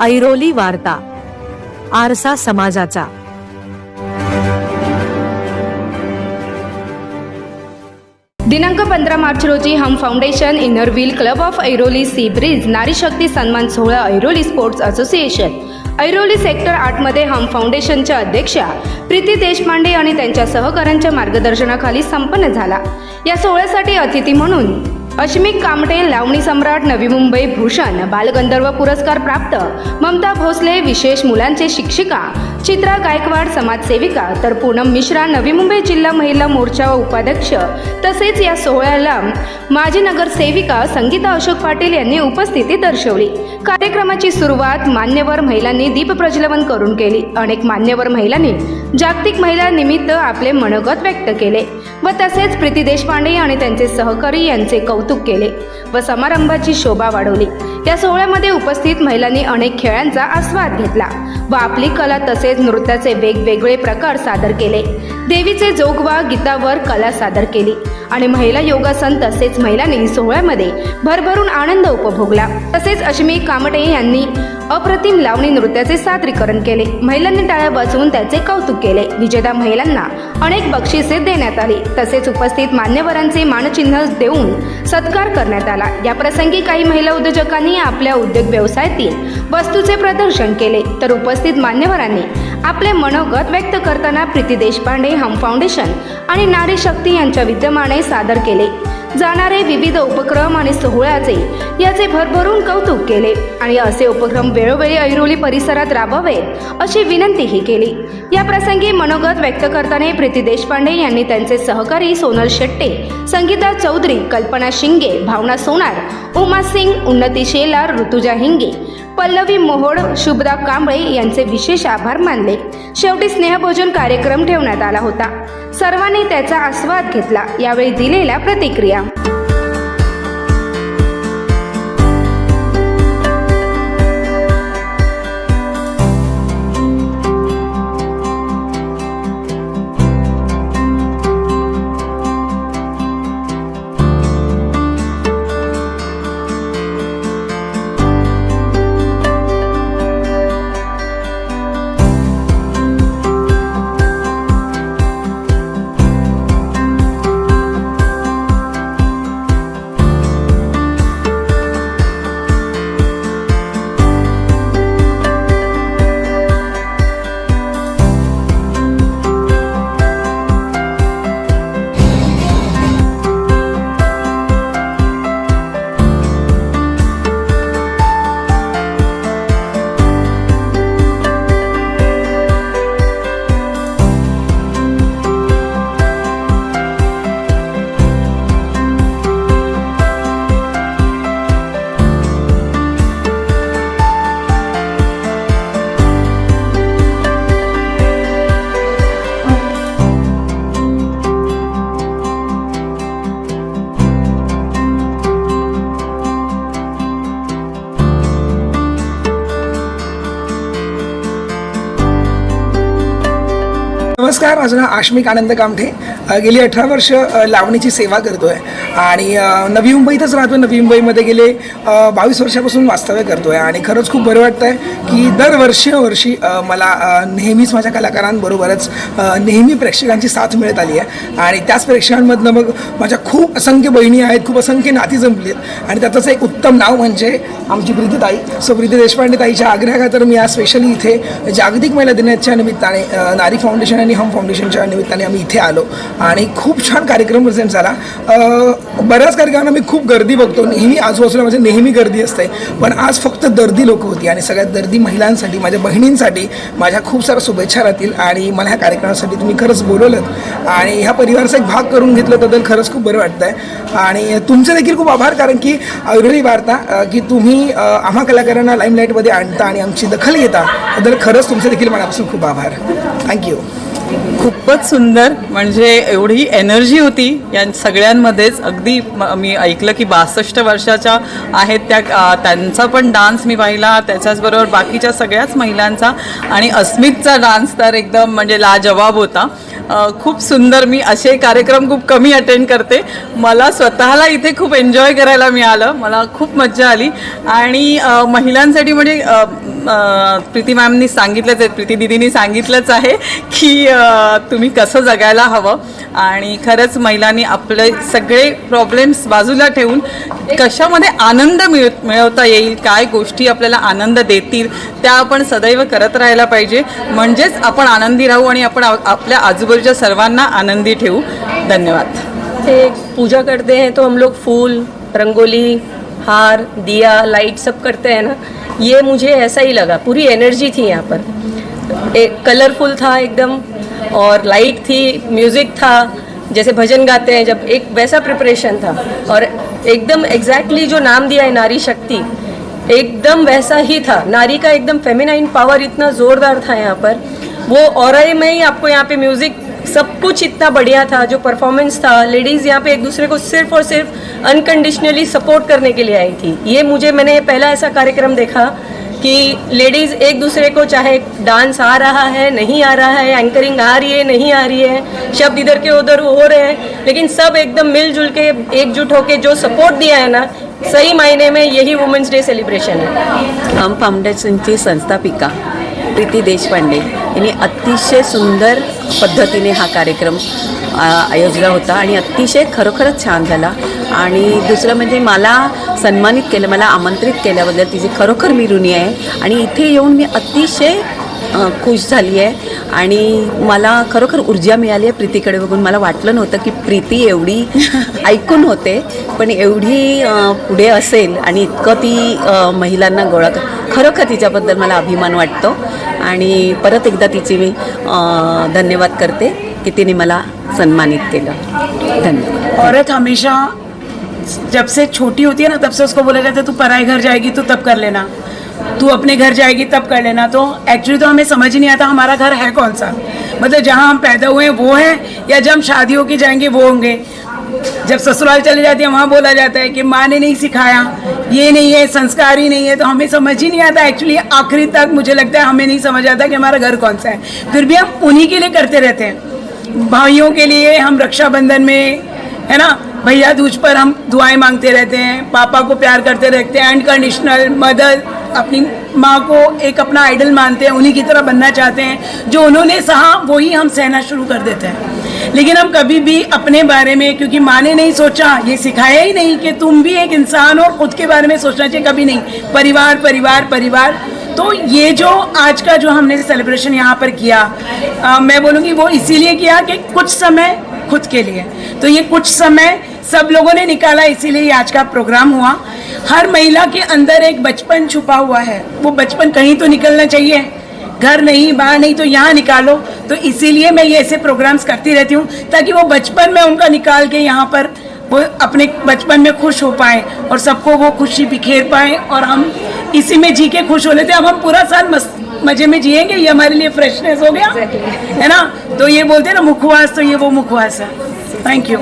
ऐरोली वार्ता आरसा समाजाचा. दिनांक पंधरा मार्च रोजी Hum foundation inner wheel club of Airoli sea bridge नारी शक्ती सन्मान सोहळा Airoli sports association. Airoli sector आठमध्ये हम फाउंडेशनच्या अध्यक्षा प्रीती देशपांडे आणि त्यांच्या सहकाऱ्यांच्या मार्गदर्शनाखाली संपन्न झाला. या सोहळ्यासाठी अतिथी म्हणून अश्मिक कामटे लावणी सम्राट नवी मुंबई भूषण बालगंधर्व पुरस्कार प्राप्त ममता भोसले विशेष मुलांचे शिक्षिका चित्रा गायकवाड समाजसेविका तर पूनम मिश्रा नवी मुंबई जिल्हा महिला मोर्चा उपाध्यक्ष तसेच या सोहळ्याला माजी नगरसेविका संगीता अशोक पाटील यांनी उपस्थिती दर्शवली. कार्यक्रमाची सुरुवात मान्यवर महिलांनी दीप प्रज्वलन करून केली. अनेक मान्यवर महिलांनी जागतिक महिला निमित्त आपले मनोगत व्यक्त केले व तसेच प्रीती देशपांडे आणि त्यांचे सहकारी यांचे कौतुक केले व समारंभाची शोभा वाढवली. या सोहळ्यामध्ये उपस्थित महिलांनी अनेक खेळांचा आस्वाद घेतला व आपली कला तसेच नृत्याचे वेगवेगळे प्रकार सादर केले. देवीचे जोगवा गीतावर कला सादर केली. आणि महिला योगासन तसेच महिलांनी सोहळ्यामध्ये भरभरून आनंद उपभोगला. तसेच अश्मी कामटे यांनी अप्रतिम लावणी नृत्याचे सादरीकरण केले. महिलांनी टाळ्या वाजवून त्याचे कौतुक केले. विजेता महिलांना अनेक बक्षिसे देण्यात आली. तसेच उपस्थित मान्यवरांचे मानचिन्ह देऊन सत्कार करण्यात आला. या प्रसंगी काही महिला उद्योजकांनी आपल्या उद्योग व्यवसायातील वस्तूचे प्रदर्शन केले. तर उपस्थित मान्यवरांनी आपले मनोगत व्यक्त करताना प्रीती देशपांडे हम फाउंडेशन आणि नारी शक्ती यांच्या विद्यमाने सादर केले. जाणारे विविध उपक्रम आणि सोहळ्याचे याचे भरभरून कौतुक केले आणि असे उपक्रम वेळोवेळी ऐरोली परिसरात राबवावेत अशी विनंतीही केली. या प्रसंगी मनोगत व्यक्त करताना प्रीती देशपांडे यांनी त्यांचे सहकारी सोनल शेट्टे संगीता चौधरी कल्पना शिंगे भावना सोनार उमा सिंग उन्नती शेलार ऋतुजा हिंगे पल्लवी मोहोड शुभदा कांबळे यांचे विशेष आभार मानले. शेवटी स्नेहभोजन कार्यक्रम ठेवण्यात आला होता. सर्वांनी त्याचा आस्वाद घेतला. यावेळी दिलेल्या प्रतिक्रिया. नमस्कार माझं नाव आश्मिक आनंद कामठे. गेली अठरा वर्ष लावणीची सेवा करतो आहे आणि नवी मुंबईतच राहतो नवी मुंबईमध्ये गेले बावीस वर्षापासून वास्तव्य करतो आहे आणि खरंच खूप बरं वाटतं आहे की दरवर्षी वर्षी मला नेहमीच माझ्या कलाकारांबरोबरच नेहमी प्रेक्षकांची साथ मिळत आली आहे. आणि त्याच प्रेक्षकांमधनं मग माझ्या खूप असंख्य बहिणी आहेत खूप असंख्य नाती जमली आहेत. आणि त्याचंच एक उत्तम नाव म्हणजे आमची प्रीतीताई. सो प्रीती देशपांडे ताईच्या आग्रहाखातर मी आज स्पेशली इथे जागतिक महिला दिनाच्या निमित्ताने नारी फाउंडेशन आणि हम फाउंडेशनच्या निमित्ताने आम्ही इथे आलो. आणि खूप छान कार्यक्रम प्रेझेंट झाला. बऱ्याच कार्यक्रमांना मी खूप गर्दी बघतो. नेहमी आजूबाजूला माझी नेहमी गर्दी असते. पण आज फक्त दर्दी लोक होती आणि सगळ्यात दर्दी महिलांसाठी माझ्या बहिणींसाठी माझ्या खूप साऱ्या शुभेच्छा राहतील. आणि मला ह्या कार्यक्रमासाठी तुम्ही खरंच बोलवलं आणि ह्या परिवाराचा एक भाग करून घेतलं तर खरंच खूप बरं वाटतं आहे आणि तुमचे देखील खूप आभार कारण की ऐरोली वार्ता की तुम्ही आम्हा कलाकारांना लाईमलाईटमध्ये आणता आणि आमची दखल घेता. तर खरंच तुमचे देखील मनापासून खूप आभार. थँक्यू खूपच सुंदर. म्हणजे एवढी एनर्जी होती. या सगळ्यांमध्येच अगदी म- मी ऐकलं की बासष्ट वर्षाच्या आहेत त्या त्यांचा पण डान्स मी पाहिला. त्याच्याचबरोबर बाकीच्या सगळ्याच महिलांचा. आणि अस्मितचा डान्स तर एकदम म्हणजे लाजवाब होता. खूप सुंदर. मी असे कार्यक्रम खूप कमी अटेंड करते. मला स्वतःला इथे खूप एन्जॉय करायला मिळालं. मला खूप मज्जा आली. आणि महिलांसाठी म्हणजे प्रीती मॅमनी सांगितलंच आहे प्रीती दिदीनी सांगितलंच आहे की तुम्ही कसं जगायला हवं आणि खरंच महिलांनी आपले सगळे प्रॉब्लेम्स बाजूला ठेवून कशामध्ये आनंद मिळ मिळवता येईल काय गोष्टी आपल्याला आनंद देतील त्या आपण सदैव करत राहायला पाहिजे. म्हणजेच आपण आनंदी राहू आणि आपण आपल्या आजूबाजूच्या सर्वांना आनंदी ठेवू. धन्यवाद. पूजा करते हैं तो हम लोग फूल रंगोली हार, दिया लाइट सब करते हैं ना, ये मुझे ऐसा ही लगा, पूरी एनर्जी थी यहाँ पर। एक कलरफुल था एकदम, और लाइट थी म्यूज़िक था, जैसे भजन गाते हैं, जब एक वैसा प्रिपरेशन था। और एकदम एग्जैक्टली जो नाम दिया है नारी शक्ति, एकदम वैसा ही था। नारी का एकदम फेमिनाइन पावर इतना ज़ोरदार था यहाँ पर। वो और में ही आपको यहाँ पे म्यूज़िक सब कुछ इतना बढ़िया था, जो परफॉर्मेंस था। लेडीज़ यहाँ पे एक दूसरे को सिर्फ़ और सिर्फ़ अनकंडीशनली सपोर्ट करने के लिए आई थी। ये मुझे मैंने पहला ऐसा कार्यक्रम देखा कि लेडीज़ एक दूसरे को चाहे डांस आ रहा है नहीं आ रहा है एंकरिंग आ रही है नहीं आ रही है शब्द इधर के उधर हो रहे हैं लेकिन सब एकदम मिलजुल के एकजुट होके जो सपोर्ट दिया है ना सही मायने में यही वुमेंस डे सेलिब्रेशन है। हम फाउंडेशनची संस्थापिका प्रीती देशपांडे यांनी अतिशय सुंदर पद्धतीने हा कार्यक्रम आयोजला होता आणि अतिशय खरोखरच छान झाला. आणि दुसरं म्हणजे मला सन्मानित केलं मला आमंत्रित केल्याबद्दल तिची खरोखर मी ऋणी आहे. आणि इथे येऊन मी अतिशय खुश झाली आहे. आणि मला खरोखर ऊर्जा मिळाली आहे प्रीतीकडे बघून. मला वाटलं नव्हतं की प्रीती एवढी ऐकून होते पण एवढी पुढे असेल आणि इतकं ती महिलांना गोळा खरोखर तिच्याबद्दल मला अभिमान वाटतो. आणि परत एकदा तिची मी धन्यवाद करते की तिने मला सन्मानित केलं. धन्यवाद. औरत हमेशा जब से छोटी होती है ना, तब से उसको बोला जाता है, तू पराए घर जाएगी तो तब कर लेना। तू अपने घर जाएगी, तब कर लेना। तो एक्चुअली तो हमें समझ ही नहीं आता हमारा घर है कौन सा। मतलब जहाँ हम पैदा हुए हैं, वो है, या जब हम शादी होके जाएँगे, वो होंगे। जब ससुराल चले जाते हैं, वहाँ बोला जाता है कि माँ ने नहीं सिखाया, ये नहीं है, संस्कार ही नहीं है। तो हमें समझ ही नहीं आता एक्चुअली आखिरी तक मुझे लगता है हमें नहीं समझ आता कि हमारा घर कौन सा है। फिर भी हम उन्हीं के लिए करते रहते हैं। भाइयों के लिए हम रक्षाबंधन में, है ना भैया दूज पर हम दुआएँ मांगते रहते हैं पापा को प्यार करते रहते हैं अनकंडीशनल मदर अपनी माँ को एक अपना आइडल मानते हैं उन्हीं की तरह बनना चाहते हैं जो उन्होंने सहा वही हम सहना शुरू कर देते हैं। लेकिन हम कभी भी अपने बारे में क्योंकि माँ ने नहीं सोचा ये सिखाया ही नहीं कि तुम भी एक इंसान हो खुद के बारे में सोचना चाहिए कभी नहीं। परिवार परिवार परिवार। तो ये जो आज का जो हमने सेलिब्रेशन यहाँ पर किया अ, मैं बोलूँगी वो इसीलिए किया कि कुछ समय खुद के लिए। तो ये कुछ समय सब लोगों ने निकाला इसीलिए आज का प्रोग्राम हुआ। हर महिला के अंदर एक बचपन छुपा हुआ है। वो बचपन कहीं तो निकलना चाहिए घर नहीं बाहर नहीं तो यहाँ निकालो। तो इसीलिए मैं ये ऐसे प्रोग्राम्स करती रहती हूँ ताकि वो बचपन में उनका निकाल के यहाँ पर वो अपने बचपन में खुश हो पाए और सबको वो खुशी बिखेर पाए और हम इसी में जी के खुश हो लेते हैं अब हम पूरा साल मस्त मज़े में जिएँगे ये हमारे लिए फ्रेशनेस हो गया है ना? तो ये बोलते हैं ना मुखवास तो ये वो मुखवास है। Thank you